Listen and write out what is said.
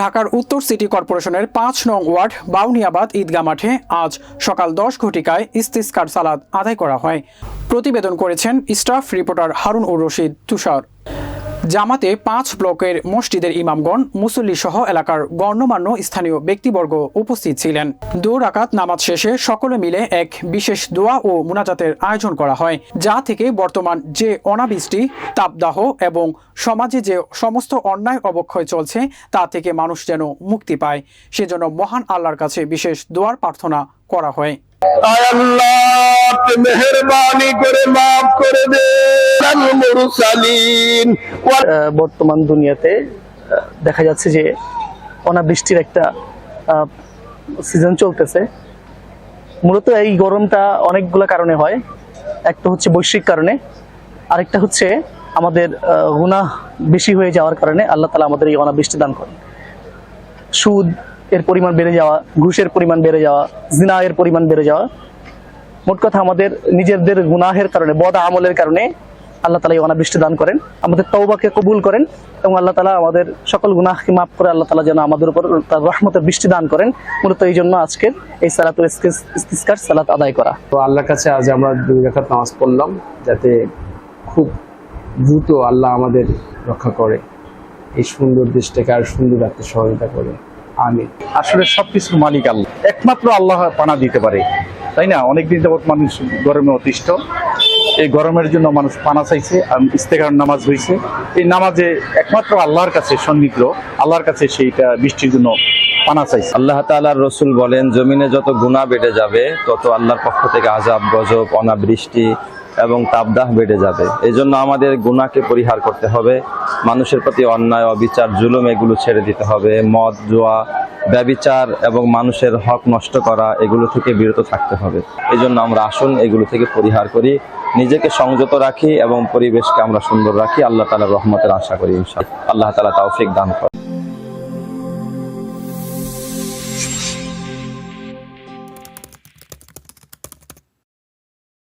ঢাকার উত্তর সিটি কর্পোরেশনের পাঁচ নং ওয়ার্ড বাউনিয়াবাদ ঈদগা মাঠে আজ সকাল দশ ঘটিকায় ইস্তিস্কার সালাদ আদায় করা হয়। প্রতিবেদন করেছেন স্টাফ রিপোর্টার হারুন ও রশিদ তুষার। জামাতে পাঁচ ব্লকের মসজিদের ইমামগণ মুসল্লি সহ এলাকার গণ্যমান্য স্থানীয় ব্যক্তিবর্গ উপস্থিত ছিলেন। দু রাকাত নামাজ শেষে সকলে মিলে এক বিশেষ দোয়া ও মুনাজাতের আয়োজন করা হয়, যা থেকে বর্তমান যে অনাবৃষ্টি, তাপদাহ এবং সমাজে যে সমস্ত অন্যায় অবক্ষয় চলছে, তা থেকে মানুষ যেন মুক্তি পায়। সেজন্য মহান আল্লাহর কাছে বিশেষ দোয়ার প্রার্থনা করা হয়। বর্তমান দুনিয়াতে দেখা যাচ্ছে যে অনাবৃষ্টির একটা সিজন চলতেছে। মূলত এই গরমটা অনেকগুলো কারণে হয়। একটা হচ্ছে বৈশ্বিক কারণে, আরেকটা হচ্ছে আমাদের গুনাহ বেশি হয়ে যাওয়ার কারণে আল্লাহ তালা আমাদের এই অনাবৃষ্টি দান করেন। সুদ এর পরিমাণ বেড়ে যাওয়া, ঘুষের পরিমাণ বেড়ে যাওয়া জিনা এর পরিমাণ বেড়ে যাওয়া, মোট কথা আমাদের নিজেদের গুনাহের কারণে, বদ আমলের কারণে আল্লাহ তালা অনাবৃষ্টি দান করেন, আমাদের তৌবাকে কবুল করেন এবং আল্লাহ তালা আমাদের সকল গুনাহকে মাফ করে আল্লাহ তালা যেন আমাদের উপর তার রহমতের বৃষ্টি দান করেন। মূলত এই জন্য আজকের এই ইস্তিস- ইস্তিসকার, সালাত আদায় করা। তো আল্লাহর কাছে আজ আমরা দুই রাকাত নামাজ পড়লাম যাতে খুব দ্রুত আল্লাহ আমাদের রক্ষা করে, এই সুন্দর দেশটাকে আর সুন্দর রাখতে সহযোগিতা করে। আমি আসলে সবকিছুর মালিক আল্লাহ। একমাত্র আল্লাহ পানা দিতে পারে। তাই না? অনেকদিন যাবত মানুষ গরমে অতিষ্ঠ। এই গরমের জন্য মানুষ পানা চাইছে ইস্তেকার নামাজ হয়েছে এই নামাজে একমাত্র আল্লাহর কাছে সন্নিগ্ধ আল্লাহর কাছে সেইটা বৃষ্টির জন্য পানা চাইছে। আল্লাহ তাআলার রসুল বলেন, জমিনে যত গুনাহ বেড়ে যাবে, তত আল্লাহর পক্ষ থেকে আজাব গজব, অনাবৃষ্টি এবং তাপদাহ বেড়ে যাবে। এই জন্য আমাদের গুণাকে পরিহার করতে হবে। মানুষের প্রতি অন্যায়, অবিচার, জুলুম এগুলো ছেড়ে দিতে হবে। মদ, জোয়া, ব্যবিচার এবং মানুষের হক নষ্ট করা এগুলো থেকে বিরত থাকতে হবে। এই জন্য আমরা আসুন, এগুলো থেকে পরিহার করি। নিজেকে সংযত রাখি এবং পরিবেশকে আমরা সুন্দর রাখি। আল্লাহ তাআলার রহমতের আশা করি ইনশাআল্লাহ। আল্লাহ তাআলা তৌফিক দান করেন।